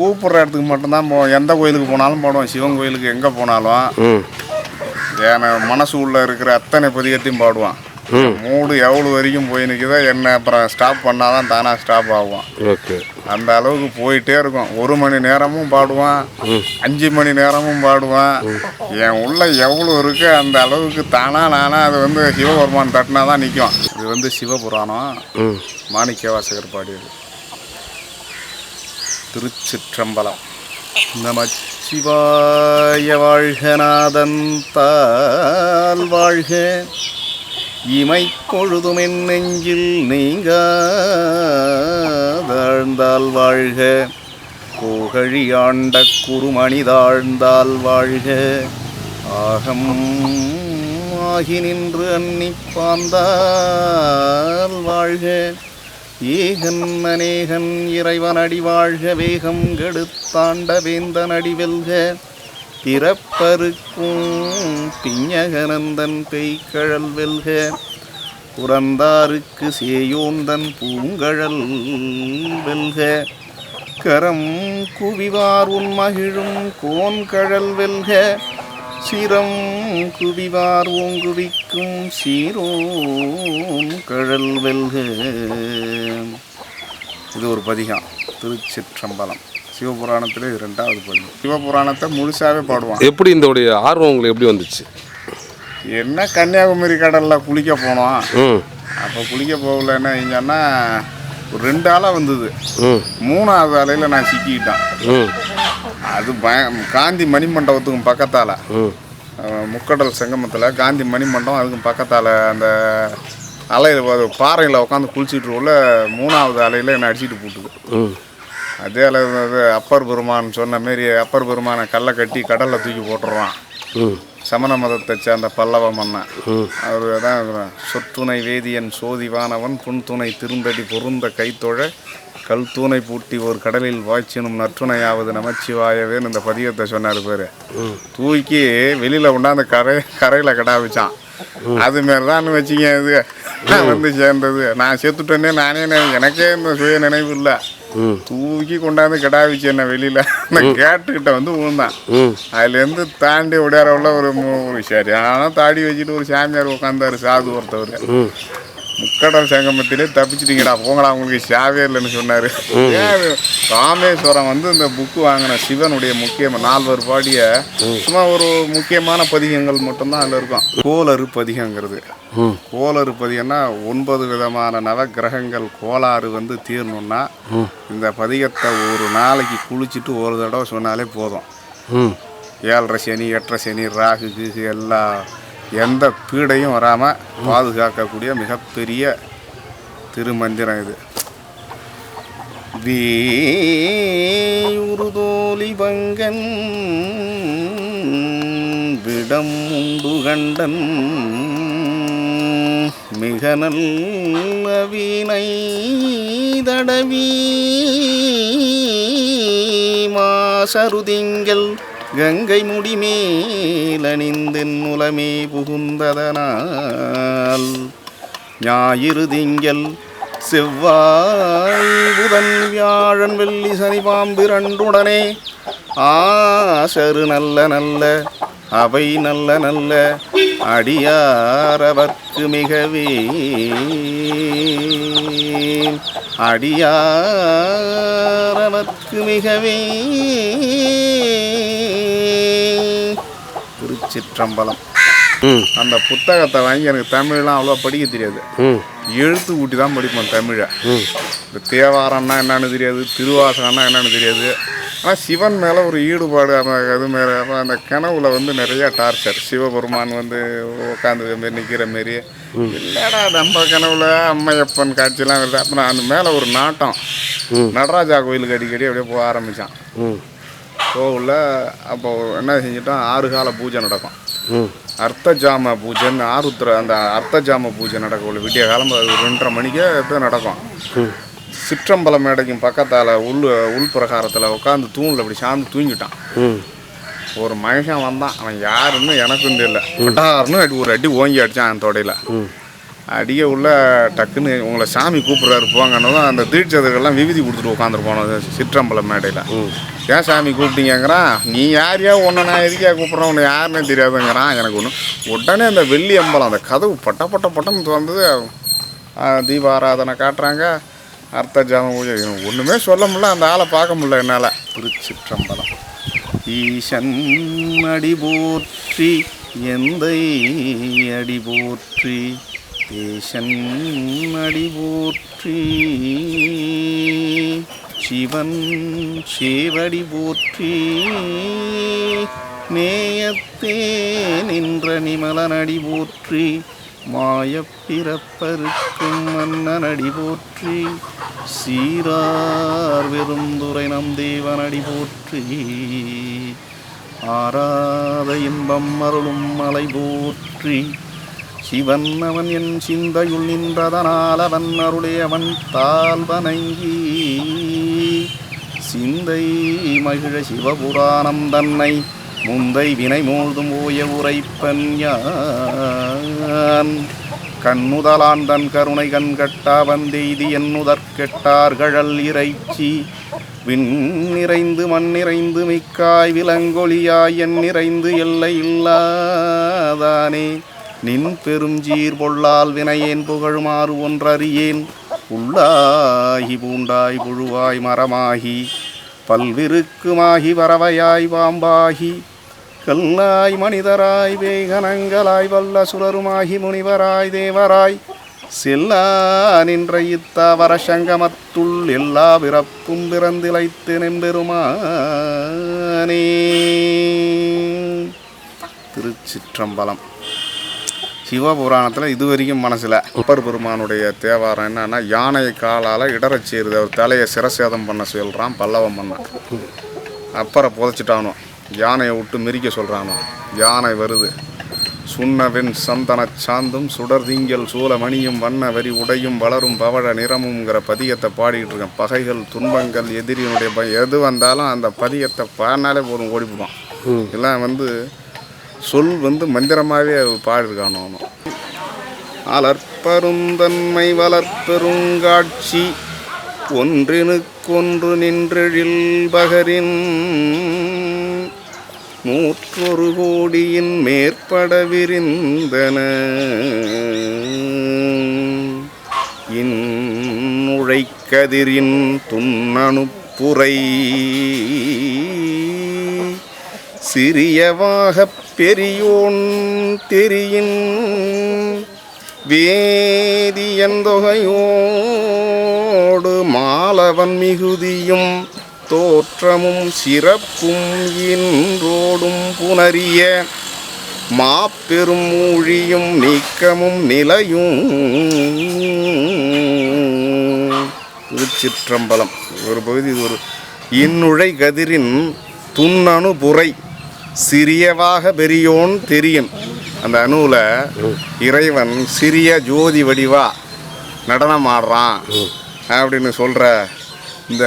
கூப்பிட்ற இடத்துக்கு மட்டும்தான் போவோம் எந்த கோயிலுக்கு போனாலும் போடுவோம். சிவன் கோயிலுக்கு எங்கே போனாலும். என் மனசு உள்ள இருக்கிற அத்தனை பதிகத்தையும் பாடுவான். மூடு எவ்வளோ வரைக்கும் போய் நிற்குதோ என்ன அப்புறம் ஸ்டாப் பண்ணாதான் தானாக ஸ்டாப் ஆகும். ஓகே. அந்த அளவுக்கு போயிட்டே இருக்கும். ஒரு மணி நேரமும் பாடுவான். அஞ்சு மணி நேரமும் பாடுவான். என் உள்ள எவ்வளோ இருக்கு அந்த அளவுக்கு தானா நானா அது வந்து சிவபெருமான் தட்டினா தான் நிற்கும் இது வந்து சிவபுராணம். மாணிக்க வாசகர் பாடியது. திருச்சிற்றம்பலம். நமச்சிவாய வாழ்கநாதன் தால் வாழ்க. இமை பொழுதுமென் நெஞ்சில் நீங்காதாழ்ந்தால் வாழ்க. கோகழி ஆண்ட குறுமணி தாழ்ந்தால் வாழ்க. ஆகம் ஆகி நின்று அன்னிப்பாந்தால் வாழ்க. ஏகன் அநேகன் இறைவன் அடி வாழ்க வேகம் கெடுத்தாண்ட வேந்தன் அடி வெல்க. பிறப்பருக்கும் பிஞகனந்தன் பெய்கழல் வெல்க. புறந்தாருக்கு சேயோந்தன் பூங்கழல் வெல்க. கரம் குவிவார் உன் மகிழும் கோன்கழல் வெல்க. சிரம் குவிவார் ஓங்குவிக்கும் சீரோன் கழல் வெல்க. இது ஒரு பதிகம். திருச்சிற்றம்பலம். சிவபுராணத்தில் இது ரெண்டாவது பதிகம். சிவபுராணத்தை முழுசாவே பாடுவான். எப்படி இந்த ஆர்வம் உங்களுக்கு எப்படி வந்துச்சு? என்ன கன்னியாகுமரி கடலில் குளிக்க போனோம். அப்போ குளிக்க போகல என்ன செஞ்சோன்னா ஒரு ரெண்டு ஆளாக வந்தது. மூணாவது அலையில் நான் சிக்கிக்கிட்டேன். அது பய காந்தி மணிமண்டபத்துக்கும் பக்கத்தால். முக்கடல் செங்கமத்தில் காந்தி மணிமண்டபம் அதுக்கும் பக்கத்தால் அந்த அலையில் பாறையில் உட்காந்து குளிச்சுட்டு உள்ள மூணாவது அலையில் என்னை அடிச்சிட்டு போட்டுது. அதே அளவு அப்பர் பெருமான் சொன்ன மாரி அப்பர் பெருமானை கல்லை கட்டி கடலில் தூக்கி போட்டுடுறான் ம் சமண மதத்தை சேர்ந்த பல்லவ மன்னன். அவர் தான் சொற்றுணை வேதியன் சோதிவானவன் புன்துணை திருந்தடி பொருந்த கைத்தொழ கல் தூணை பூட்டி ஒரு கடலில் வாய்ச்சினும் நற்றுணையாவது நமச்சிவாயவேன்னு இந்த பதியத்தை சொன்னார் பேர். தூக்கி வெளியில் கொண்டாந்து கரை கரையில் கடா வச்சான் அது மாரி தான் வச்சிங்க இது வந்து சேர்ந்தது. நான் செத்துட்டேனே நானே எனக்கே இந்த சுய நினைவு இல்லை. தூக்கி கொண்டாந்து கடா வச்சு என்ன வெளியில். அந்த கேட்டுக்கிட்ட வந்து விழுந்தான் அதுலேருந்து தாண்டி விடையாரவுள்ள ஒரு சரியான தாடி வச்சுட்டு ஒரு சாமியார் உட்காந்தாரு சாது ஒருத்தவர். ம் முக்கடல் சங்கமத்திலே தப்பிச்சிட்டீங்கடா போங்கடா உங்களுக்கு சாவே இல்லைன்னு சொன்னார். ராமேஸ்வரம் வந்து இந்த புக்கு வாங்கின சிவனுடைய முக்கிய நால்வர் பாடிய சும்மா ஒரு முக்கியமான பதிகங்கள் மட்டும்தான் அதில் இருக்கும். கோளறு பதிகங்கிறது. கோளறு பதிகம்னா ஒன்பது விதமான நவக்கிரகங்கள் கோளாறு வந்து தீரணும்னா இந்த பதிகத்தை ஒரு நாளைக்கு குளிச்சுட்டு ஒரு தடவை சொன்னாலே போதும். ஏழரை சனி எட்டரை சனி ராகு கீகு எல்லா எந்த பீடையும் வராமல் பாதுகாக்கக்கூடிய மிகப்பெரிய திருமந்திரம் இது. வீருதோலி பங்கன் விடம் உண்டு கண்டன் மிக நல்ல வீணை தடவி மாசருதிங்கள் கங்கை முடிமேலணிந்தென் முலமே புகுந்ததனால் ஞாயிறு திங்கள் செவ்வாய் புதன் வியாழன் வெள்ளி சனி பாம்பு இரண்டுடனே ஆசரு நல்ல நல்ல அவை நல்ல நல்ல அடியாரவர்க்கு மிகவே. அடியாரவர்க்கு மிகவே. திருச்சிற்றம்பலம் ம். அந்த புத்தகத்தை வாங்கி எனக்கு தமிழ்லாம் அவ்வளோ படிக்க தெரியாது. எழுத்து கூட்டி தான் படிப்பேன் தமிழை. இந்த தேவாரம்னா என்னன்னு தெரியாது திருவாசகம்னா என்னன்னு தெரியாது. ஆனால் சிவன் மேலே ஒரு ஈடுபாடு அந்த இது அப்புறம் அந்த கனவுல வந்து நிறைய டார்ச்சர் சிவபெருமான் வந்து உட்காந்து மாரி நிற்கிற மாரி இல்லைடா நம்ம கனவுல அம்மையப்பன் காட்சியெல்லாம் வருது. அப்புறம் அந்த மேலே ஒரு நாட்டம். நடராஜா கோயிலுக்கு அடிக்கடி அப்படியே போக ஆரம்பித்தான் கோவிலில் அப்போ என்ன செஞ்சிட்டோம்? ஆறு கால பூஜை நடக்கும். அர்த்த ஜாம பூஜைன்னு ஆருத்ர அந்த அர்த்த ஜாம பூஜை நடக்கும் விடிய காலம் ரெண்டரை மணிக்கே நடக்கும். சிற்றம்பலம் மேடைக்கும் பக்கத்தால் உள் உள் பிரகாரத்தில் உட்காந்து தூணில் அப்படி சார்ந்து தூங்கிட்டான். ஒரு மனுஷன் வந்தான். அவன் யாருன்னு எனக்கும் தெரியல. பட்டாருன்னு அடி ஒரு அடி ஓங்கி அடித்தான் என் தொடையில். அடிய உள்ள டக்குன்னு உங்களை சாமி கூப்பிட்றாரு போங்கன்னதும் அந்த தீட்சதர்கள்லாம் விவிதி கொடுத்துட்டு உட்காந்துருப்போம் சிற்றம்பலம் மேடையில். ஏன் சாமி கூப்பிட்டீங்கிறான் நீ யாரையா உன்னை நான் எதுக்கியா கூப்பிட்றேன்? உன்னை யாருன்னே தெரியாதுங்கிறான் எனக்கு ஒன்று உடனே அந்த வெள்ளி அம்பலம் அந்த கதவு பட்ட பட்ட பட்டன்னு திறந்தது. தீபாராதனை காட்டுறாங்க. அர்த்த ஜாம பூஜை. ஒன்றுமே சொல்ல முடியல அந்த ஆளை பார்க்க முடியல என்னால். திருச்சிற்றம்பலம். ஈசன் அடி போற்றி எந்தை அடி போற்றி. தேசன் அடி போற்றி சிவன் சேவடி போற்றி நேயத்தே நின்ற நிமலனடி போற்றி மாயப்பிறப்பருக்கும் மன்னனடி போற்றி சீரார் வெறுந்துரை நம் தேவனடி போற்றி. ஆராத இன்பம் அருளும் மலை போற்றி சிவன் அவன் என் சிந்தையுள் நின்றதனால் அவன் அருளே அவன் வணங்கி சிந்தை மகிழ சிவபுராணம் தன்னை முந்தை வினை மூழ்தும் ஓய உரைப்பன் யான். கண்ணுதலான் தன் கருணை கண் கட்டா வந்தெய்தி என்னுதற்கெட்டார்கழல் இறைச்சி. விண் நிறைந்து மண் நிறைந்து மிக்காய் விலங்கொழியாய் என் நிறைந்து எல்லை இல்லாதானே. நின் பெருஞ்சீர் பொள்ளால் பொல்லால் வினையேன் புகழுமாறு ஒன்றறியேன். உள்ளாகி பூண்டாய் புழுவாய் மரமாகி பல்விருக்குமாகி வரவையாய் பாம்பாகி கல்லாய் மனிதராய் வேகனங்களாய் வல்ல சுரருமாகி முனிவராய் தேவராய் செல்லா நின்ற இத்தாவர சங்கமத்துள் எல்லா பிறப்பும் பிறந்திலைத்து நெம்பெருமானே திருச்சிற்றம்பலம். சிவபுராணத்தில் இது வரைக்கும் மனசில் அப்பர் பெருமானுடைய தேவாரம் என்னன்னா யானை காலால் இடறச் சேருது அவர் தலையை சிரசேதம் பண்ண சொல்கிறான் பல்லவம் பண்ண. அப்பரை புதைச்சிட்டானோ யானையை விட்டு மிரிக்க சொல்கிறானோ யானை வருது. சுண்ணவெண் சந்தனச் சாந்தும் சுடர் திங்கள் சூலமணியும் வண்ண வரி உடையும் வளரும் பவழ நிறமுங்கிற பதியத்தை பாடிக்கிட்டு இருக்கேன். பகைகள் துன்பங்கள் எதிரியினுடைய ப எது வந்தாலும் அந்த பதியத்தை பாடினாலே போதும் ஓடிவிடுவான் எல்லாம் வந்து சொல் வந்து மந்திரமாகவே பாடிருக்கானோ அலற்பருந்தன்மை வளர்ப்பெருங்காட்சி ஒன்றினுக்கொன்று நின்றெழில் பகரின். நூற்றொரு கோடியின் மேற்பட விரிந்தன. இன்னுழைக்கதிரின் துண்ணணுப்புரை. சிறியவாகப் பெரியோன் தெரியின் வேதியந்தொகையோடு மாலவன் மிகுதியும் தோற்றமும் சிறப்பும் இன்றோடும் புணரிய மாப்பெரும் மூழியும் நீக்கமும் நிலையும். திருச்சிற்றம்பலம். ஒரு பகுதி இது ஒரு இன்னுழை கதிரின் துண்ணணு புரை சிறியவாக பெரியோன் தெரியும். அந்த அணுவில் இறைவன் சிறிய ஜோதி வடிவா நடனம் ஆடுறான் அப்படின்னு சொல்கிற இந்த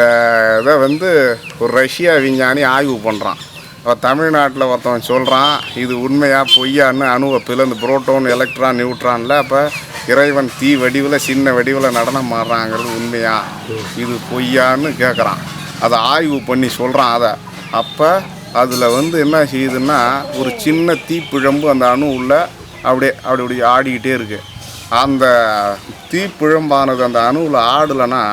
இதை வந்து ஒரு ரஷ்யா விஞ்ஞானி ஆய்வு பண்ணுறான் அப்போ தமிழ்நாட்டில் ஒருத்தவன் சொல்கிறான் இது உண்மையாக பொய்யான்னு அணுவை பிளந்து புரோட்டோன் எலக்ட்ரான் நியூட்ரானில் அப்போ இறைவன் தீ வடிவில் சின்ன வடிவில் நடனம் ஆடுறாங்கிறது உண்மையா? இது பொய்யான்னு கேட்குறான் அதை ஆய்வு பண்ணி சொல்கிறான் அதை. அப்போ அதில் வந்து என்ன செய்யுதுன்னா ஒரு சின்ன தீப்பிழம்பு அந்த அணு உள்ள அப்படியே அப்படி அப்படி ஆடிக்கிட்டே இருக்குது அந்த தீப்பிழம்பானது அந்த அணுவில் ஆடலைன்னா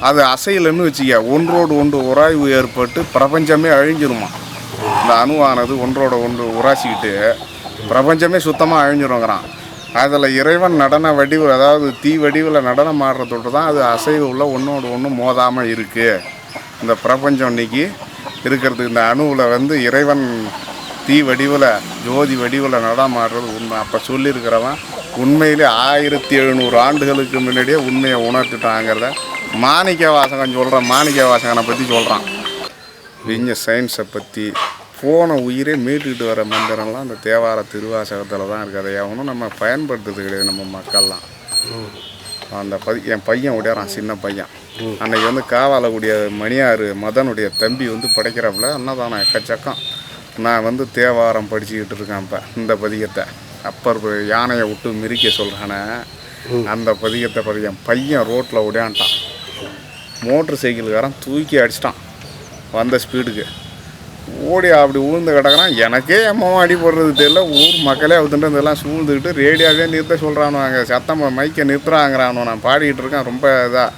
அது அசையலைன்னு வச்சுக்க ஒன்றோடு ஒன்று உராய்வு ஏற்பட்டு பிரபஞ்சமே அழிஞ்சிருமா? இந்த அணுவானது ஒன்றோட ஒன்று உராசிக்கிட்டு பிரபஞ்சமே சுத்தமாக அழிஞ்சிருங்கிறான். அதில் இறைவன் நடன வடிவு அதாவது தீ வடிவில் நடனம் ஆடுறதோடு தான் அது அசைவு உள்ள ஒன்றோடு ஒன்று மோதாமல் இருக்குது இந்த பிரபஞ்சம் இன்றைக்கி இருக்கிறதுக்கு இந்த அணுவில் வந்து இறைவன் தீ வடிவில் ஜோதி வடிவில் நடமாடுறது உண்மை. அப்போ சொல்லியிருக்கிறவன் உண்மையிலே ஆயிரத்தி எழுநூறு ஆண்டுகளுக்கு முன்னாடியே உண்மையை உணர்த்துட்டாங்கிறத மாணிக்க வாசகன் சொல்கிறான் மாணிக்க வாசகனை பற்றி சொல்கிறான் விஞ்ஞ சயின்ஸை பற்றி போன உயிரே மீட்டுக்கிட்டு வர மந்திரம்லாம் அந்த தேவார திருவாசகத்தில் தான் இருக்குது அதை எவனும் நம்ம பயன்படுத்துறது கிடையாது நம்ம மக்கள்லாம். அந்த பதி என் பையன் உடையாரான் சின்ன பையன். அன்னைக்கு வந்து காவாலக்கூடிய மணியாறு மதனுடைய தம்பி வந்து படைக்கிறப்பல அன்னதானம் எக்கச்சக்கம். நான் வந்து தேவாரம் படிச்சுக்கிட்டு இருக்கேன் இப்போ இந்த பதிகத்தை. அப்பர் யானையை விட்டு மிரிக்க சொல்கிறானே அந்த பதிகத்தை பதியம் பையன் ரோட்டில் ஓடியான்ட்டான் மோட்ரு சைக்கிள்காரன் தூக்கி அடிச்சிட்டான் வந்த ஸ்பீடுக்கு. ஓடி அப்படி உழுந்து கிடக்குறான். எனக்கே எம்மோ அடி போடுறது தெரியல ஊர் மக்களே அவுத்துட்டு இதெல்லாம் சூழ்ந்துக்கிட்டு ரேடியோவே நிறுத்த சொல்கிறானுவாங்க சத்தம் மைக்கை நிறுத்துறாங்கிறானோ நான் பாடிக்கிட்டு இருக்கேன் ரொம்ப இதாக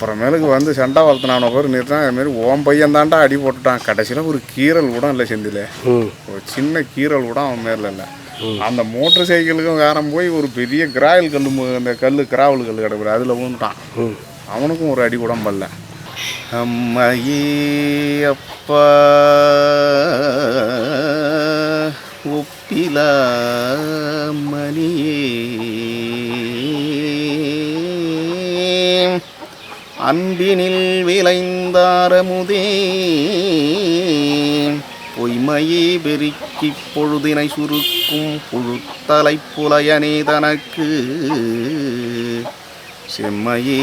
அப்புறமேலுக்கு வந்து சண்டை வளர்த்துனான பேர் நிறுத்தினா அதுமாரி ஓன் பையன் தாண்டா அடி போட்டுட்டான். கடைசியில் ஒரு கீறல் கூட இல்லை செந்தில். ஒரு சின்ன கீறல் கூட அவன் மேல இல்லை. அந்த மோட்டர் சைக்கிளுக்கும் வேற போய் ஒரு பெரிய கிராயில் கல் அந்த கல் கிராவல் கல் கிடக்குது. அதில் ம். அவனுக்கும் ஒரு அடி கூட பல்ல அம்மையே அப்பா ஒப்பில மணியே. அன்பினில் விளைந்தாரமுதே. பொய்மையே பெருக்கி பொழுதினை சுருக்கும் புழுத்தலை புலையனே தனக்கு. செம்மையே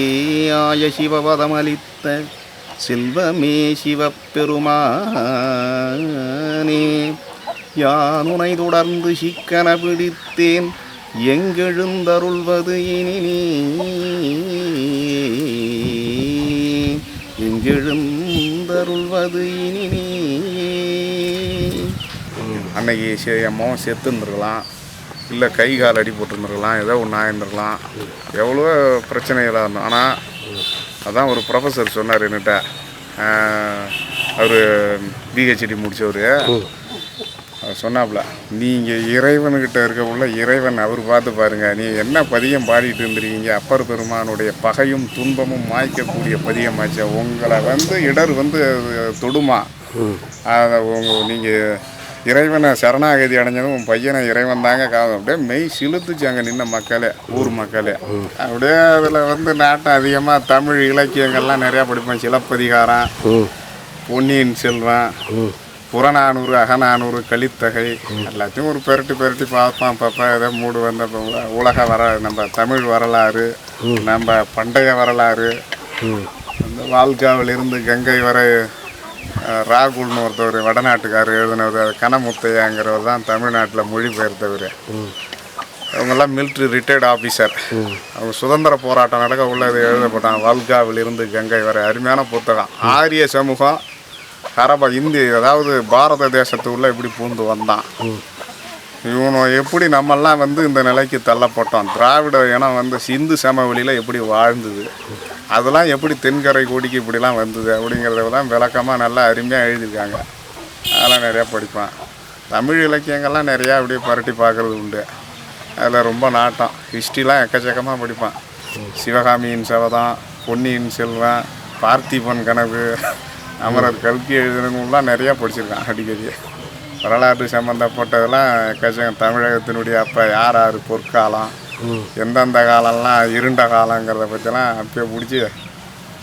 ஆய சிவபதமளித்த செல்வமே சிவப்பெருமானே யானுனை தொடர்ந்து சிக்கன பிடித்தேன் எங்கெழுந்தருள்வது இனி நீ எங்கெழுந்தருள்வது இனி நீ அன்னைக்கு சே அம்மாவும் செத்துருந்துருக்கலாம் இல்லை கை கால் அடி போட்டுருந்துருக்கலாம். ஏதோ ஒன்று ஆயிருந்துருக்கலாம். எவ்வளோ பிரச்சனைகளாக இருந்தோம் ஆனால் அதான் ஒரு ப்ரொஃபஸர் சொன்னார் என்கிட்ட அவர் பிஹெச்டி முடித்தவர் அவர் சொன்னாப்புல நீங்கள் இறைவனுக்கிட்ட இருக்க உள்ள இறைவன் அவர் பார்த்து பாருங்கள் நீ என்ன பதியம் பாடிட்டு இருந்திருக்கீங்க? அப்பர் பெருமானுடைய பகையும் துன்பமும் மாய்க்கக்கூடிய பதியமாச்சு. உங்களை வந்து இடர் வந்து தொடுமா? அதை உங்கள் நீங்கள் இறைவனை சரணாகதி அடைஞ்சதும் உன் பையனை இறைவன் தாங்க காதம் அப்படியே மெய் சிலுத்துச்சு அங்கே நின்ன மக்களே ஊர் மக்களே. அப்படியே அதில் வந்து நாட்டம் அதிகமாக தமிழ் இலக்கியங்கள்லாம் நிறையா படிப்பேன். சிலப்பதிகாரம் பொன்னியின் செல்வன் புறநானூறு அகநானூறு கலித்தகை எல்லாத்தையும் ஒரு பெரட்டி பெரட்டி பார்ப்பான். அப்பப்போ ஏதோ மூடு வந்த உலக வர நம்ம தமிழ் வரலாறு நம்ம பண்டைய வரலாறு. அந்த வால்காவிலிருந்து கங்கை வரை ராகுல்னு ஒருத்தவர் வடநாட்டுக்காரர் எழுதினவர் கனமுத்தையாங்கிறவர் தான் தமிழ்நாட்டில் மொழிபெயர்த்தவர். அவங்கெல்லாம் மிலிட்ரி ரிட்டையர்ட் ஆஃபீஸர் அவங்க சுதந்திர போராட்டம் நடக்க உள்ள இது எழுதப்பட்டாங்க வால்காவிலிருந்து கங்கை வரை அருமையான புத்தகம். ஆரிய சமூகம் ஹரபா இந்தி அதாவது பாரத தேசத்து உள்ள எப்படி பூந்து வந்தான். இவனை எப்படி நம்மெல்லாம் வந்து இந்த நிலைக்கு தள்ளப்பட்டோம்? திராவிட இனம் வந்து சிந்து சமவெளியில் எப்படி வாழ்ந்தது? அதெல்லாம் எப்படி தென்கரை கோடிக்கு இப்படிலாம் வந்தது? அப்படிங்கிறதெல்லாம் விளக்கமாக நல்லா அருமையாக எழுதியிருக்காங்க. அதெல்லாம் நிறையா படிப்பேன். தமிழ் இலக்கியங்கள்லாம் நிறையா அப்படியே பரட்டி பார்க்குறது உண்டு. அதில் ரொம்ப நாட்டம். ஹிஸ்ட்ரிலாம் எக்கச்சக்கமாக படிப்பேன். சிவகாமியின் சபதம் பொன்னியின் செல்வன் பார்த்திபன் கனவு அமரர் கல்கி எழுதினவங்களாம் நிறையா படிச்சிருக்கான் அடிக்கடி. வரலாற்று சம்மந்தப்பட்டதெல்லாம் எக்கச்சக்கம் தமிழகத்தினுடைய அப்போ யார் யார் பொற்காலம் எந்தெந்த காலம்லாம் இருண்ட காலங்கிறத பற்றிலாம் அப்பயே பிடிச்சி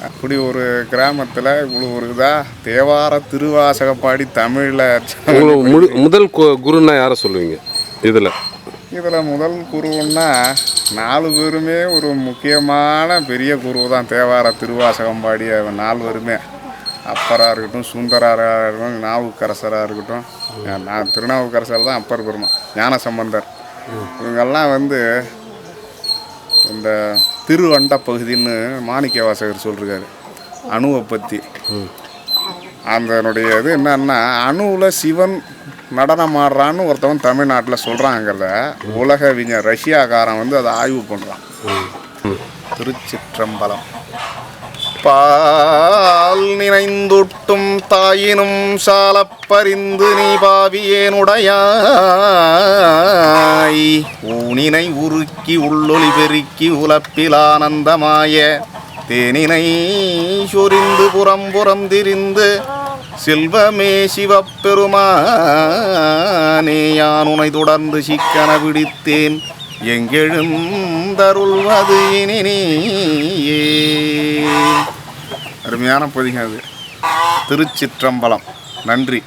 அப்படி ஒரு கிராமத்தில் இவ்வளோ ஒரு இதாக தேவார திருவாசக பாடி தமிழில் முதல் கு- குருன்னா யாரை சொல்லுவீங்க? இதில். இதில் முதல் குருன்னா நாலு பேருமே ஒரு முக்கியமான பெரிய குரு தான் தேவார திருவாசகம் பாடிய நால்வருமே. அப்பராக இருக்கட்டும் சுந்தராராக இருக்கட்டும் நாவுக்கரசராக இருக்கட்டும். நான் திருநாவுக்கரசர் தான் அப்பர் பெருமான் ஞான சம்பந்தர் இவங்கெல்லாம் வந்து இந்த திருவண்ட பகுதின்னு மாணிக்க வாசகர் சொல்லிருக்காரு அணுவை பற்றி அதனுடைய இது என்னன்னா அணுவில் சிவன் நடனம் ஆடுறான்னு ஒருத்தவன் தமிழ்நாட்டில் சொல்கிறாங்கிறத உலக விஞ்ஞ ரஷ்யாக்காரன் வந்து அதை ஆய்வு பண்ணுறான் திருச்சிற்றம்பலம். பால் நினைந்துட்டும் தாயினும் சாலப்பறிந்து நீ பாவியேனுடையாய். ஊனினை உருக்கி உள்ளொளி பெருக்கி உலப்பில் ஆனந்தமாய தேனினை சொரிந்து புறம் புறம் திரிந்து செல்வமே சிவப்பெருமானே யான் உனை தொடர்ந்து சிக்கன பிடித்தேன். எங்கெழுந்தருள்வது இனி நீயே அருமையான பதிகம் அது. திருச்சிற்றம்பலம். நன்றி.